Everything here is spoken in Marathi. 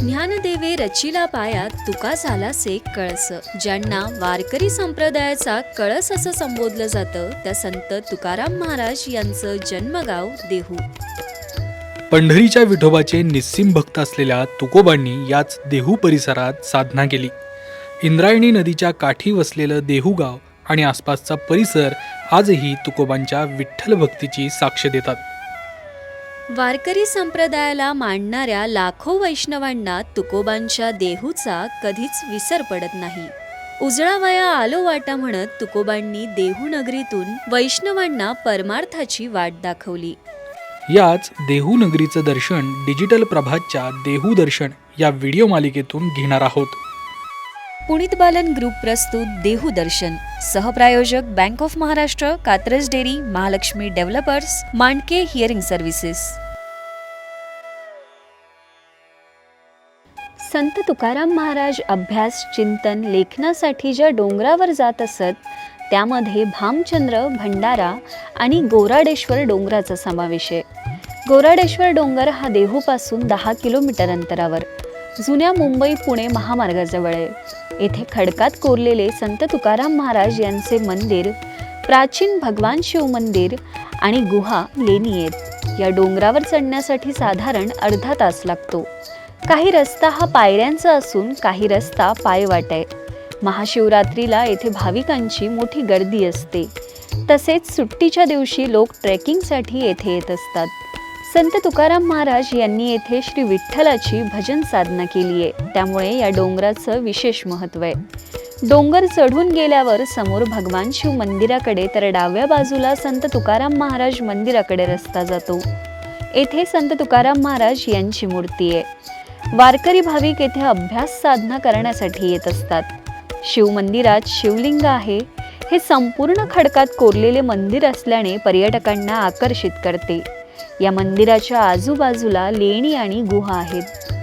ज्ञानदेवे रचिला पायात तुका झाला से कळस. ज्यांना वारकरी संप्रदायाचा कळस असं संबोधलं जातं त्या संत तुकाराम महाराज यांचं जन्मगाव देहू. पंढरीच्या विठोबाचे निस्सिम भक्त असलेल्या तुकोबांनी याच देहू परिसरात साधना केली. इंद्रायणी नदीच्या काठी वसलेलं देहू गाव आणि आसपासचा परिसर आजही तुकोबांच्या विठ्ठल भक्तीची साक्ष देतात. वारकरी संप्रदायाला मांडणाऱ्या लाखो वैष्णवांना तुकोबांच्या देहूचा कधीच विसर पडत नाही. उजळावया आलो वाटा म्हणत तुकोबांनी देहू नगरीतून वैष्णवांना परमार्थाची वाट दाखवली. याच देहू नगरीचं दर्शन डिजिटल प्रभातच्या देहू दर्शन या व्हिडिओ मालिकेतून घेणार आहोत. पुणित बालन ग्रुप प्रस्तुत देहू दर्शन. सहप्रायोजक bank of Maharashtra Katraj dairy Mahalaxmi developers Mandke hearing services Sant Tukaram Maharaj अभ्यास चिंतन लेखनासाठी ज्या डोंगरावर जात असत त्यामध्ये भामचंद्र भंडारा आणि गोराडेश्वर डोंगराचा समावेश आहे. गोराडेश्वर डोंगर हा देहूपासून दहा किलोमीटर अंतरावर. जुन्या मुंबई पुणे महामार्गाजवळ आहे. येथे खडकात कोरलेले संत तुकाराम महाराज यांचे मंदिर प्राचीन भगवान शिव मंदिर आणि गुहा लेणी आहेत. या डोंगरावर चढण्यासाठी साधारण अर्धा तास लागतो. काही रस्ता हा पायऱ्यांचा असून काही रस्ता पायवाट आहे. महाशिवरात्रीला येथे भाविकांची मोठी गर्दी असते. तसेच सुट्टीच्या दिवशी लोक ट्रेकिंगसाठी येथे येत असतात. संत तुकाराम महाराज यांनी येथे श्री विठ्ठलाची भजन साधना केली आहे. त्यामुळे या डोंगराचं विशेष महत्त्व आहे. डोंगर चढून गेल्यावर समोर भगवान शिव मंदिराकडे तर डाव्या बाजूला संत तुकाराम महाराज मंदिराकडे रस्ता जातो. येथे संत तुकाराम महाराज यांची मूर्ती आहे. वारकरी भाविक येथे अभ्यास साधना करण्यासाठी येत असतात. शिव मंदिरात शिवलिंग आहे. हे संपूर्ण खडकात कोरलेले मंदिर असल्याने पर्यटकांना आकर्षित करते. या मंदिराच्या आजूबाजूला लेणी आणि गुहा आहेत.